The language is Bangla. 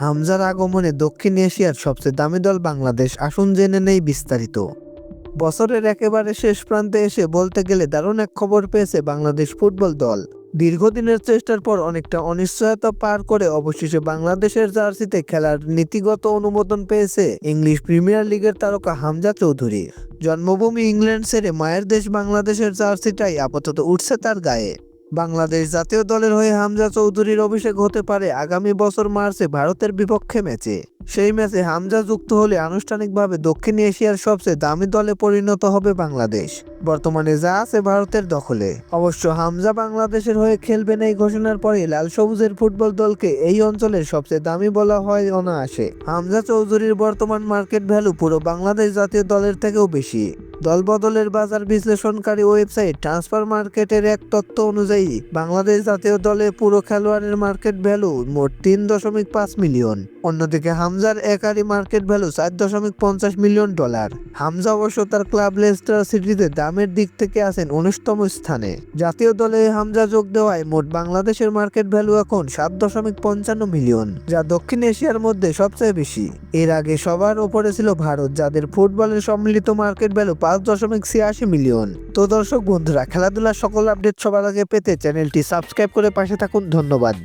হামজার আগমনে দক্ষিণ এশিয়ার সবচেয়ে দামি দল বাংলাদেশ, আসুন জেনে নেই বিস্তারিত। বছরের একেবারে শেষ প্রান্তে এসে বলতে গেলে দারুণ এক খবর পেয়েছে বাংলাদেশ ফুটবল দল। দীর্ঘদিনের চেষ্টার পর অনেকটা অনিশ্চয়তা পার করে অবশেষে বাংলাদেশের জার্সিতে খেলার নীতিগত অনুমোদন পেয়েছে ইংলিশ প্রিমিয়ার লিগের তারকা হামজা চৌধুরী। জন্মভূমি ইংল্যান্ড ছেড়ে মায়ের দেশ বাংলাদেশের জার্সিটাই আপাতত উঠছে তার গায়ে। বাংলাদেশ জাতীয় দলের হয়ে হামজা চৌধুরীর অভিষেক হতে পারে আগামী বছর মার্চে ভারতের বিপক্ষে ম্যাচে। সেই ম্যাচে হামজা যুক্ত হলে আনুষ্ঠানিকভাবে দক্ষিণ এশিয়ার সবচেয়ে দামি দলে পরিণত হবে বাংলাদেশ। বর্তমানে যা আছে ভারতের দখলে। অবশ্য হামজা বাংলাদেশের হয়ে খেলবেন এই ঘোষণার পরে লাল সবুজের ফুটবল দলকে এই অঞ্চলের সবচেয়ে দামি বলা হয় অনায়াসে। হামজা চৌধুরীর বর্তমান মার্কেট ভ্যালু পুরো বাংলাদেশ জাতীয় দলের থেকেও বেশি। দল বদলের বাজার বিশ্লেষণকারী ওয়েবসাইট ট্রান্সফার মার্কেটের এক তথ্য অনুযায়ী, বাংলাদেশ জাতীয় দলে পুরো খেলোয়াড়ের মার্কেট ভ্যালু মোট তিন দশমিক পাঁচ মিলিয়ন। অন্যদিকে হামজার একারি মার্কেট ভ্যালু চার দশমিক পঞ্চাশ মিলিয়ন ডলার। হামজা অবশ্য তার ক্লাব লেস্টার সিটিতে দামের দিক থেকে আছেন উনিশতম স্থানে। জাতীয় দলে হামজা যোগ দেওয়ায় মোট বাংলাদেশের মার্কেট ভ্যালু এখন সাত দশমিক পঞ্চান্ন মিলিয়ন, যা দক্ষিণ এশিয়ার মধ্যে সবচেয়ে বেশি। এর আগে সবার ওপরে ছিল ভারত, যাদের ফুটবলের সম্মিলিত মার্কেট ভ্যালু পাঁচ দশমিক ছিয়াশি মিলিয়ন। তো দর্শক বন্ধুরা, খেলাধুলার সকল আপডেট সবার আগে পেতে চ্যানেলটি সাবস্ক্রাইব করে পাশে থাকুন। ধন্যবাদ।